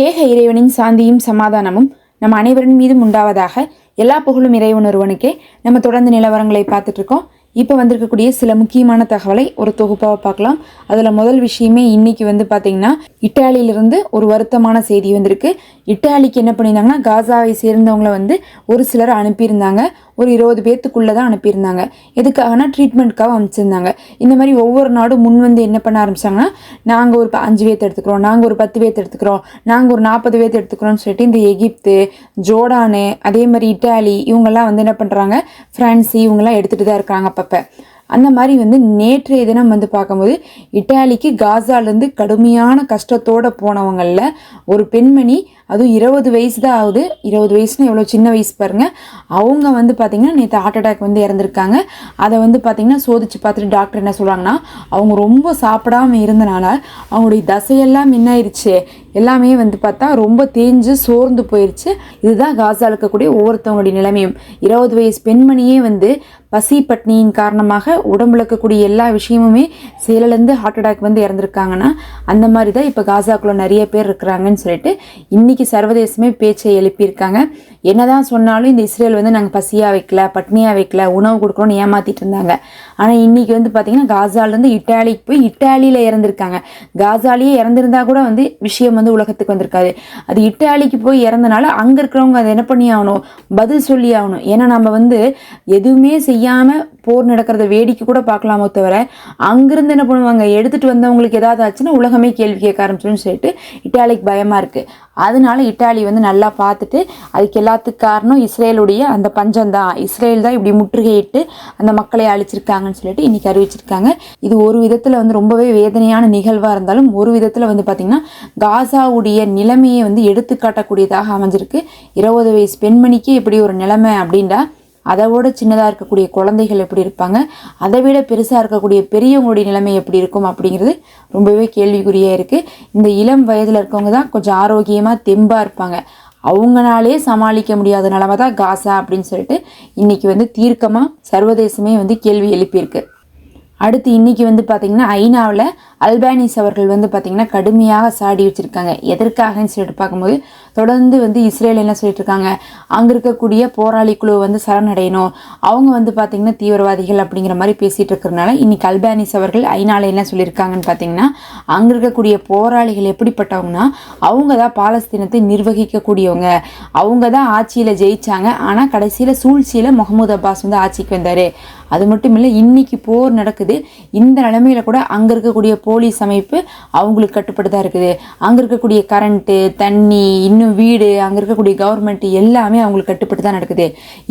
ஏக இறைவனின் சாந்தியும் சமாதானமும் நம் அனைவரின் மீதும் உண்டாவதாக எல்லா புகழும் இறைவன் ஒருவனுக்கே நம்ம தொடர்ந்து நிலவரங்களை பார்த்துட்டு இருக்கோம் இப்போ வந்திருக்கக்கூடிய சில முக்கியமான தகவலை ஒரு தொகுப்பாக பார்க்கலாம். அதில் முதல் விஷயமே இன்னைக்கு வந்து பார்த்தீங்கன்னா இட்டாலியிலிருந்து ஒரு வருத்தமான செய்தி வந்திருக்கு. இட்டாலிக்கு என்ன பண்ணியிருந்தாங்கன்னா காசாவை சேர்ந்தவங்கள வந்து ஒரு சிலர் அனுப்பியிருந்தாங்க. ஒரு இருபது பேர்த்துக்குள்ளே தான் அனுப்பியிருந்தாங்க எதுக்காகனா ட்ரீட்மெண்ட்காக அனுப்பிச்சிருந்தாங்க. இந்த மாதிரி ஒவ்வொரு நாடும் முன் வந்து என்ன பண்ண ஆரம்பித்தாங்கன்னா நாங்கள் ஒரு ப- அஞ்சு பேர்த்து எடுத்துக்கிறோம் நாங்கள் ஒரு பத்து பேர்த்து எடுத்துக்கிறோம் நாங்கள் ஒரு நாற்பது பேர்த்து எடுத்துக்கிறோம்னு சொல்லிட்டு இந்த எகிப்து ஜோர்டானு அதே மாதிரி இட்டாலி இவங்கெல்லாம் வந்து என்ன பண்ணுறாங்க ஃப்ரான்ஸ் இவங்கெல்லாம் எடுத்துகிட்டு தான் இருக்காங்க அப்பப்போ. அந்த மாதிரி வந்து நேற்றைய தினம் வந்து பார்க்கும்போது இட்டாலிக்கு காசாலேருந்து கடுமையான கஷ்டத்தோடு போனவங்களில் ஒரு பெண்மணி அதுவும் இருபது வயசு தான் ஆகுது. இருபது வயசுனா எவ்வளோ சின்ன வயசு பாருங்க. அவங்க வந்து பார்த்திங்கன்னா நேற்று ஹார்ட் அட்டாக் வந்து இறந்துருக்காங்க. அதை வந்து பார்த்திங்கன்னா சோதிச்சு பார்த்துட்டு டாக்டர் என்ன சொல்கிறாங்கன்னா அவங்க ரொம்ப சாப்பிடாம இருந்தனால அவங்களுடைய தசையெல்லாம் மின்னாயிருச்சு எல்லாமே வந்து பார்த்தா ரொம்ப தேஞ்சு சோர்ந்து போயிருச்சு. இதுதான் காசா இருக்கக்கூடிய ஒவ்வொருத்தவங்களுடைய நிலைமையும். இருபது வயசு பெண்மணியே வந்து பசி பட்னியின் காரணமாக உடம்புல இருக்கக்கூடிய எல்லா விஷயமுமே சேலலேருந்து ஹார்ட் அட்டாக் வந்து இறந்துருக்காங்கன்னா அந்த மாதிரி தான் இப்போ காசாக்குள்ள நிறைய பேர் இருக்கிறாங்கன்னு சொல்லிட்டு இன்றைக்கி இன்னைக்கு சர்வதேசமே பேச்சை எழுப்பியிருக்காங்க. என்னதான் சொன்னாலும் இந்த இஸ்ரேல் வந்து நாங்கள் பசியாக வைக்கல பட்னியாக வைக்கல உணவு கொடுக்குறோன்னு ஏமாத்திட்டு இருந்தாங்க. ஆனால் இன்னைக்கு வந்து பார்த்தீங்கன்னா காசாலேருந்து இட்டாலிக்கு போய் இட்டாலியில் இறந்துருக்காங்க. காசாலேயே இறந்துருந்தா கூட வந்து விஷயம் வந்து உலகத்துக்கு வந்திருக்காது. அது இட்டாலிக்கு போய் இறந்தனால அங்கே இருக்கிறவங்க அதை என்ன பண்ணி ஆகணும் பதில் சொல்லி ஆகணும் ஏன்னா நம்ம வந்து எதுவுமே செய்யாமல் போர் நடக்கிறத வேடிக்கை கூட பார்க்கலாமோ தவிர அங்கிருந்து என்ன பண்ணுவாங்க? எடுத்துகிட்டு வந்தவங்களுக்கு ஏதாவது ஆச்சுன்னா உலகமே கேள்வி கேட்க ஆரம்பிச்சிடும்னு சொல்லிட்டு இட்டாலிக்கு பயமாக இருக்குது அதனால இட்டாலி வந்து நல்லா பார்த்துட்டு அதுக்கு எல்லாத்துக்கு காரணம் இஸ்ரேலுடைய அந்த பஞ்சம் தான் இஸ்ரேல் தான் இப்படி முற்றுகையிட்டு அந்த மக்களை அழிச்சிருக்காங்கன்னு சொல்லிட்டு இன்றைக்கி அறிவிச்சிருக்காங்க. இது ஒரு விதத்தில் வந்து ரொம்பவே வேதனையான நிகழ்வாக இருந்தாலும் ஒரு விதத்தில் வந்து பார்த்திங்கன்னா காசாவுடைய நிலைமையை வந்து எடுத்து காட்டக்கூடியதாக அமைஞ்சிருக்கு. இருபது வயசு பெண்மணிக்கு இப்படி ஒரு நிலைமை அப்படின்டா அதை விட சின்னதாக இருக்கக்கூடிய குழந்தைகள் எப்படி இருப்பாங்க அதை விட பெருசாக இருக்கக்கூடிய பெரியவங்களுடைய நிலைமை எப்படி இருக்கும் அப்படிங்கிறது ரொம்பவே கேள்விக்குறியாக இருக்குது இந்த இளம் வயதில் இருக்கவங்க தான் கொஞ்சம் ஆரோக்கியமாக தெம்பாக இருப்பாங்க. அவங்களாலே சமாளிக்க முடியாத நிலமை தான் காசா அப்படின்னு சொல்லிட்டு இன்றைக்கி வந்து தீர்க்கமாக சர்வதேசமே வந்து கேள்வி எழுப்பியிருக்கு. அடுத்து இன்றைக்கி வந்து பார்த்திங்கன்னா ஐநாவில் அல்பானிஸ் அவர்கள் வந்து பார்த்திங்கன்னா கடுமையாக சாடி வச்சுருக்காங்க. எதற்காகன்னு சொல்லிட்டு பார்க்கும்போது தொடர்ந்து வந்து இஸ்ரேல் என்ன சொல்லிட்டு இருக்காங்க அங்கே இருக்கக்கூடிய போராளி குழு வந்து சரணடையணும். அவங்க வந்து பார்த்தீங்கன்னா தீவிரவாதிகள் அப்படிங்கிற மாதிரி பேசிகிட்டு இருக்கிறனால இன்னைக்கு அல்பானிஸ் அவர்கள் ஐநாவில் என்ன சொல்லியிருக்காங்கன்னு பார்த்தீங்கன்னா அங்கே இருக்கக்கூடிய போராளிகள் எப்படிப்பட்டவங்கன்னா அவங்க தான் பாலஸ்தீனத்தை நிர்வகிக்கக்கூடியவங்க. அவங்க தான் ஆட்சியில் ஜெயிச்சாங்க. ஆனால் கடைசியில் சூழ்ச்சியில் முகமது அப்பாஸ் வந்து ஆட்சிக்கு வந்தார். அது மட்டும் இல்லை இன்னைக்கு போர் நடக்குது. இந்த நிலமையில கூட அங்கே இருக்கக்கூடிய போலீஸ் அமைப்பு அவங்களுக்கு கட்டுப்பட்டு தான் இருக்குது. அங்கே இருக்கக்கூடிய கரண்ட்டு தண்ணி இன்னும் வீடு அங்கே இருக்கக்கூடிய கவர்மெண்ட் எல்லாமே அவங்களுக்கு கட்டுப்பட்டு தான் நடக்குது.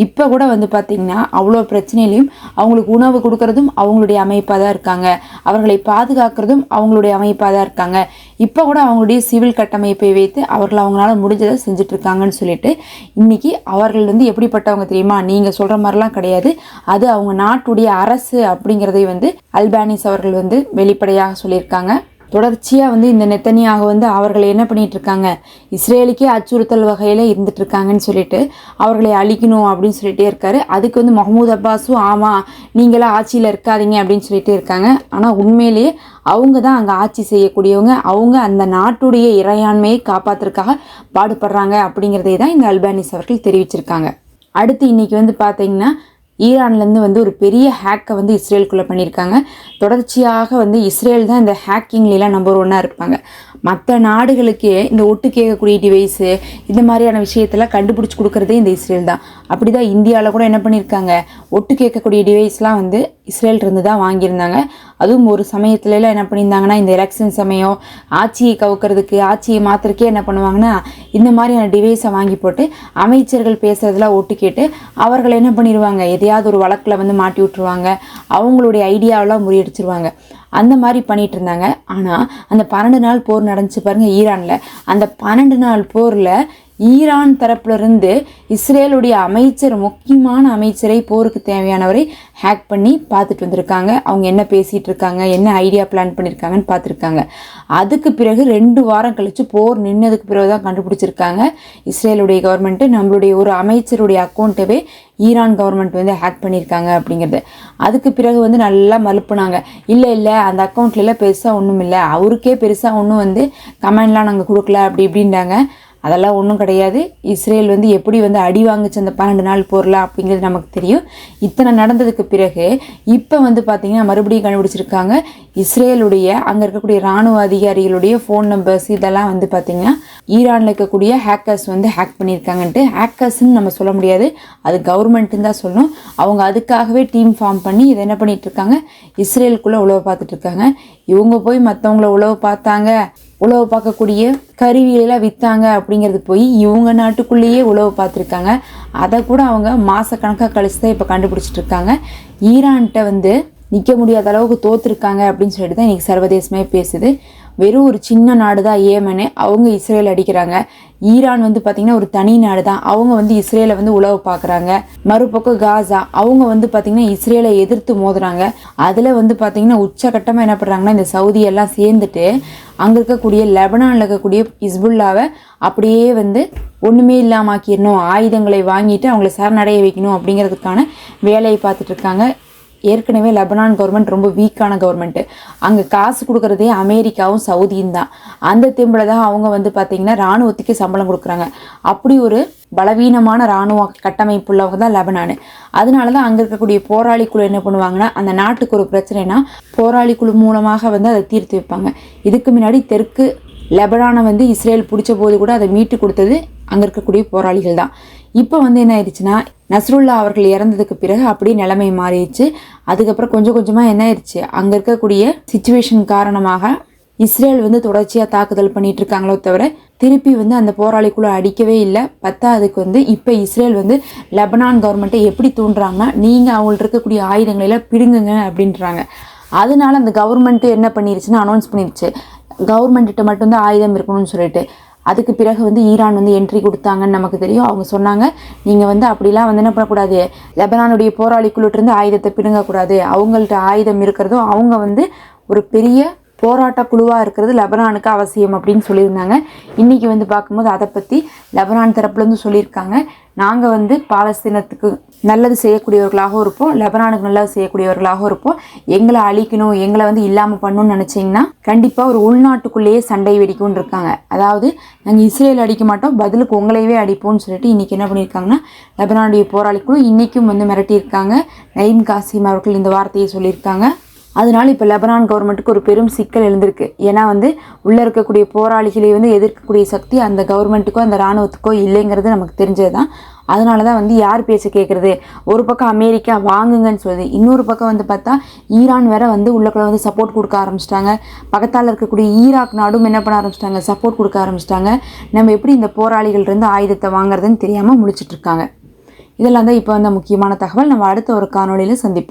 இப்போ கூட வந்து பார்த்திங்கன்னா அவ்வளோ பிரச்சனையிலையும் அவங்களுக்கு உணவு கொடுக்கறதும் அவங்களுடைய அமைப்பாக தான் இருக்காங்க. அவர்களை பாதுகாக்கிறதும் அவங்களுடைய அமைப்பாக தான் இருக்காங்க. இப்போ கூட அவங்களுடைய சிவில் கட்டமைப்பை வைத்து அவர்கள் அவங்களால முடிஞ்சதை செஞ்சிட்ருக்காங்கன்னு சொல்லிட்டு இன்றைக்கி அவர்கள் வந்து எப்படிப்பட்டவங்க தெரியுமா? நீங்கள் சொல்கிற மாதிரிலாம் கிடையாது. அது அவங்க நாட்டுடைய அரசு அப்படிங்கிறதை வந்து அல்பானிஸ் அவர்கள் வந்து வெளிப்படையாக சொல்லியிருக்காங்க. தொடர்ச்சியாக வந்து இந்த நெத்தனியாக வந்து அவர்களை என்ன பண்ணிகிட்டு இருக்காங்க இஸ்ரேலுக்கே அச்சுறுத்தல் வகையில் இருந்துட்டு இருக்காங்கன்னு சொல்லிட்டு அவர்களை அழிக்கணும் அப்படின்னு சொல்லிகிட்டே இருக்காரு. அதுக்கு வந்து மஹமூத் அப்பாஸும் ஆமாம் நீங்களாம் ஆட்சியில் இருக்காதீங்க அப்படின்னு சொல்லிட்டு இருக்காங்க. ஆனால் உண்மையிலேயே அவங்க தான் அங்கே ஆட்சி செய்யக்கூடியவங்க. அவங்க அந்த நாட்டுடைய இறையாண்மையை காப்பாற்றுறதுக்காக பாடுபடுறாங்க அப்படிங்கிறதே தான் இந்த அல்பானிஸ் அவர்கள் தெரிவிச்சிருக்காங்க. அடுத்து இன்னைக்கு வந்து பார்த்தீங்கன்னா ஈரான்லேருந்து வந்து ஒரு பெரிய ஹேக்கை வந்து இஸ்ரேலுக்குள்ளே பண்ணியிருக்காங்க. தொடர்ச்சியாக வந்து இஸ்ரேல் தான் இந்த ஹேக்கிங்லாம் நம்பர் ஒன்னாக இருப்பாங்க. மற்ற நாடுகளுக்கு இந்த ஒட்டு கேட்கக்கூடிய டிவைஸு இந்த மாதிரியான விஷயத்தெல்லாம் கண்டுபிடிச்சி கொடுக்குறதே இந்த இஸ்ரேல் தான். அப்படி தான் இந்தியாவில் கூட என்ன பண்ணியிருக்காங்க? ஒட்டு கேட்கக்கூடிய டிவைஸ்லாம் வந்து இஸ்ரேல் இருந்து தான் வாங்கியிருந்தாங்க. அதுவும் ஒரு சமயத்துலலாம் என்ன பண்ணியிருந்தாங்கன்னா இந்த எலெக்ஷன் சமயம் ஆட்சியை கவுக்கிறதுக்கு ஆட்சியை மாத்திரக்கே என்ன பண்ணுவாங்கன்னா இந்த மாதிரியான டிவைஸை வாங்கி போட்டு அமைச்சர்கள் பேசுகிறதெல்லாம் ஒட்டு கேட்டு அவர்கள் என்ன பண்ணிடுவாங்க எதையாவது ஒரு வழக்கில் வந்து மாட்டி விட்டுருவாங்க அவங்களுடைய ஐடியாவெல்லாம் முறியடிச்சிருவாங்க. அந்த மாதிரி பண்ணிட்டு இருந்தாங்க. ஆனால் அந்த பன்னெண்டு நாள் போர் நடந்துச்சு பாருங்கள் ஈரானில். அந்த பன்னெண்டு நாள் போரில் ஈரான் தரப்பிலிருந்து இஸ்ரேலுடைய அமைச்சர் முக்கியமான அமைச்சரை போருக்கு தேவையானவரை ஹேக் பண்ணி பார்த்துட்டு வந்திருக்காங்க. அவங்க என்ன பேசிகிட்டு இருக்காங்க என்ன ஐடியா பிளான் பண்ணியிருக்காங்கன்னு பார்த்துருக்காங்க. அதுக்கு பிறகு ரெண்டு வாரம் கழித்து போர் நின்னதுக்கு பிறகு தான் கண்டுபிடிச்சிருக்காங்க. இஸ்ரேலுடைய கவர்மெண்ட்டு நம்மளுடைய ஒரு அமைச்சருடைய அக்கௌண்ட்டவே ஈரான் கவர்மெண்ட் வந்து ஹேக் பண்ணியிருக்காங்க அப்படிங்கிறது. அதுக்கு பிறகு வந்து நல்லா மலுப்புனாங்க. இல்லை இல்லை அந்த அக்கௌண்ட்லலாம் பெருசாக ஒன்றும் இல்லை அவருக்கே பெருசாக ஒன்றும் வந்து கமெண்ட்லாம் நாங்கள் கொடுக்கல அப்படி இப்படின்றாங்க. அதெல்லாம் ஒன்றும் கிடையாது. இஸ்ரேல் வந்து எப்படி வந்து அடி வாங்குச்சு அந்த பன்னெண்டு நாள் போரில் அப்படிங்கிறது நமக்கு தெரியும். இத்தனை நடந்ததுக்கு பிறகு இப்போ வந்து பார்த்திங்கன்னா மறுபடியும் கண்டுபிடிச்சிருக்காங்க. இஸ்ரேலுடைய அங்கே இருக்கக்கூடிய இராணுவ அதிகாரிகளுடைய ஃபோன் நம்பர்ஸ் இதெல்லாம் வந்து பார்த்திங்கன்னா ஈரானில் இருக்கக்கூடிய ஹேக்கர்ஸ் வந்து ஹேக் பண்ணியிருக்காங்கன்ட்டு ஹேக்கர்ஸ்ன்னு நம்ம சொல்ல முடியாது. அது கவர்மெண்ட்டுன்னு தான் சொல்லணும். அவங்க அதுக்காகவே டீம் ஃபார்ம் பண்ணி இதை என்ன பண்ணிகிட்ருக்காங்க இஸ்ரேலுக்குள்ளே உழவு பார்த்துட்ருக்காங்க இவங்க போய் மற்றவங்கள உழவு பார்த்தாங்க. உழவு பார்க்கக்கூடிய கருவிகளெல்லாம் விற்றாங்க அப்படிங்கிறது போய் இவங்க நாட்டுக்குள்ளேயே உழவு பார்த்துருக்காங்க. அதை கூட அவங்க மாதக்கணக்காக கழிச்சு தான் இப்போ கண்டுபிடிச்சிட்ருக்காங்க ஈரான்கிட்ட வந்து நிற்க முடியாத அளவுக்கு தோற்றுருக்காங்க அப்படின்னு சொல்லிட்டு தான் இன்றைக்கி சர்வதேசமே பேசுது. வெறும் ஒரு சின்ன நாடு தான் ஏமனு அவங்க இஸ்ரேல் அடிக்கிறாங்க. ஈரான் வந்து பார்த்திங்கன்னா ஒரு தனி நாடு தான் அவங்க வந்து இஸ்ரேலை வந்து உழவு பார்க்குறாங்க மறுபக்கம் காசா அவங்க வந்து பார்த்திங்கன்னா இஸ்ரேலை எதிர்த்து மோதுறாங்க. அதில் வந்து பார்த்திங்கன்னா உச்சகட்டமாக என்ன பண்ணுறாங்கன்னா இந்த சவுதி எல்லாம் சேர்ந்துட்டு அங்கே இருக்கக்கூடிய லெபனானில் இருக்கக்கூடிய இஸ்புல்லாவை அப்படியே வந்து ஒன்றுமே இல்லாமாக்கிடணும் ஆயுதங்களை வாங்கிட்டு அவங்கள சரணடைய வைக்கணும் அப்படிங்கிறதுக்கான வேலையை பார்த்துட்ருக்காங்க ஏற்கனவே லெபனான் கவர்மெண்ட் ரொம்ப வீக்கான கவர்மெண்ட்டு அங்கே காசு கொடுக்குறதே அமெரிக்காவும் சவுதியும் தான். அந்த தெம்பில் தான் அவங்க வந்து பார்த்திங்கன்னா இராணுவத்துக்கு சம்பளம் கொடுக்குறாங்க. அப்படி ஒரு பலவீனமான இராணுவ கட்டமைப்பு உள்ளவங்க தான் லெபனானு. அதனால தான் அங்கே இருக்கக்கூடிய போராளி குழு என்ன பண்ணுவாங்கன்னா அந்த நாட்டுக்கு ஒரு பிரச்சனைனா போராளி குழு மூலமாக வந்து அதை தீர்த்து வைப்பாங்க. இதுக்கு முன்னாடி தெற்கு லெபனானை வந்து இஸ்ரேல் பிடிச்ச போது கூட அதை மீட்டு கொடுத்தது அங்கே இருக்கக்கூடிய போராளிகள் தான். இப்போ வந்து என்ன ஆயிடுச்சுன்னா நஸ்ருல்லா அவர்கள் இறந்ததுக்கு பிறகு அப்படியே நிலைமை மாறிடுச்சு. அதுக்கப்புறம் கொஞ்சம் கொஞ்சமாக என்ன ஆயிடுச்சு? அங்கே இருக்கக்கூடிய சுச்சுவேஷன் காரணமாக இஸ்ரேல் வந்து தொடர்ச்சியாக தாக்குதல் பண்ணிட்டு இருக்காங்களோ தவிர திருப்பி வந்து அந்த போராளிக்குள்ளே அடிக்கவே இல்லை. பத்தாவதுக்கு வந்து இப்போ இஸ்ரேல் வந்து லெபனான் கவர்மெண்ட்டை எப்படி தூண்டுறாங்கன்னா நீங்கள் அவங்கள்ட்ட இருக்கக்கூடிய ஆயுதங்களெல்லாம் பிடுங்குங்க அப்படின்றாங்க. அதனால அந்த கவர்மெண்ட்டு என்ன பண்ணிருச்சுன்னா அனௌன்ஸ் பண்ணிருச்சு. கவர்மெண்ட்டிட்ட மட்டும்தான் ஆயுதம் இருக்கணும்னு சொல்லிட்டு. அதுக்கு பிறகு வந்து ஈரான் வந்து என்ட்ரி கொடுத்தாங்கன்னு நமக்கு தெரியும். அவங்க சொன்னாங்க நீங்கள் வந்து அப்படிலாம் வந்து என்ன பண்ணக்கூடாது. லெபனானுடைய போராளிக்குள்ளிட்டிருந்து ஆயுதத்தை பிடுங்கக்கூடாது. அவங்கள்ட்ட ஆயுதம் இருக்கிறதும் அவங்க வந்து ஒரு பெரிய போராட்ட குழுவாக இருக்கிறது லெபனானுக்கு அவசியம் அப்படின்னு சொல்லியிருந்தாங்க. இன்றைக்கி வந்து பார்க்கும்போது அதை பற்றி லெபனான் தரப்புலேருந்து சொல்லியிருக்காங்க. நாங்கள் வந்து பாலஸ்தீனத்துக்கு நல்லது செய்யக்கூடியவர்களாகவும் இருப்போம். லெபனானுக்கு நல்லது செய்யக்கூடியவர்களாகவும் இருப்போம். எங்களை அழிக்கணும் எங்களை வந்து இல்லாமல் பண்ணணும்னு நினச்சிங்கன்னா கண்டிப்பாக ஒரு உள்நாட்டுக்குள்ளேயே சண்டை வெடிக்கும்னு இருக்காங்க. அதாவது நாங்கள் இஸ்ரேல் அடிக்க மாட்டோம் பதிலுக்கு உங்களையவே அடிப்போம்னு சொல்லிட்டு இன்றைக்கி என்ன பண்ணியிருக்காங்கன்னா லெபனானுடைய போராளிக்குழு இன்றைக்கும் வந்து மிரட்டியிருக்காங்க. நயீம் காசிம் அவர்கள் இந்த வார்த்தையை சொல்லியிருக்காங்க. அதனால் இப்போ லெபனான் கவர்மெண்ட்டுக்கு ஒரு பெரும் சிக்கல் எழுந்திருக்கு. ஏன்னா வந்து உள்ளே இருக்கக்கூடிய போராளிகளை வந்து எதிர்க்கக்கூடிய சக்தி அந்த கவர்மெண்ட்டுக்கோ அந்த இராணுவத்துக்கோ இல்லைங்கிறது நமக்கு தெரிஞ்சது தான் அதனால தான் வந்து யார் பேச கேட்குறது ஒரு பக்கம் அமெரிக்கா வாங்குங்கன்னு சொல்லுது. இன்னொரு பக்கம் வந்து பார்த்தா ஈரான் வேற வந்து உள்ளக்குள்ள வந்து சப்போர்ட் கொடுக்க ஆரம்பிச்சிட்டாங்க. பக்கத்தால் இருக்கக்கூடிய ஈராக் நாடும் என்ன பண்ண ஆரம்பிச்சிட்டாங்க? சப்போர்ட் கொடுக்க ஆரம்பிச்சிட்டாங்க. நம்ம எப்படி இந்த போராளிகள்லேருந்து ஆயுதத்தை வாங்குறதுன்னு தெரியாமல் முடிச்சிட்ருக்காங்க இதெல்லாம் தான் இப்போ வந்த முக்கியமான தகவல். நம்ம அடுத்த ஒரு காணொலியில் சந்திப்போம்.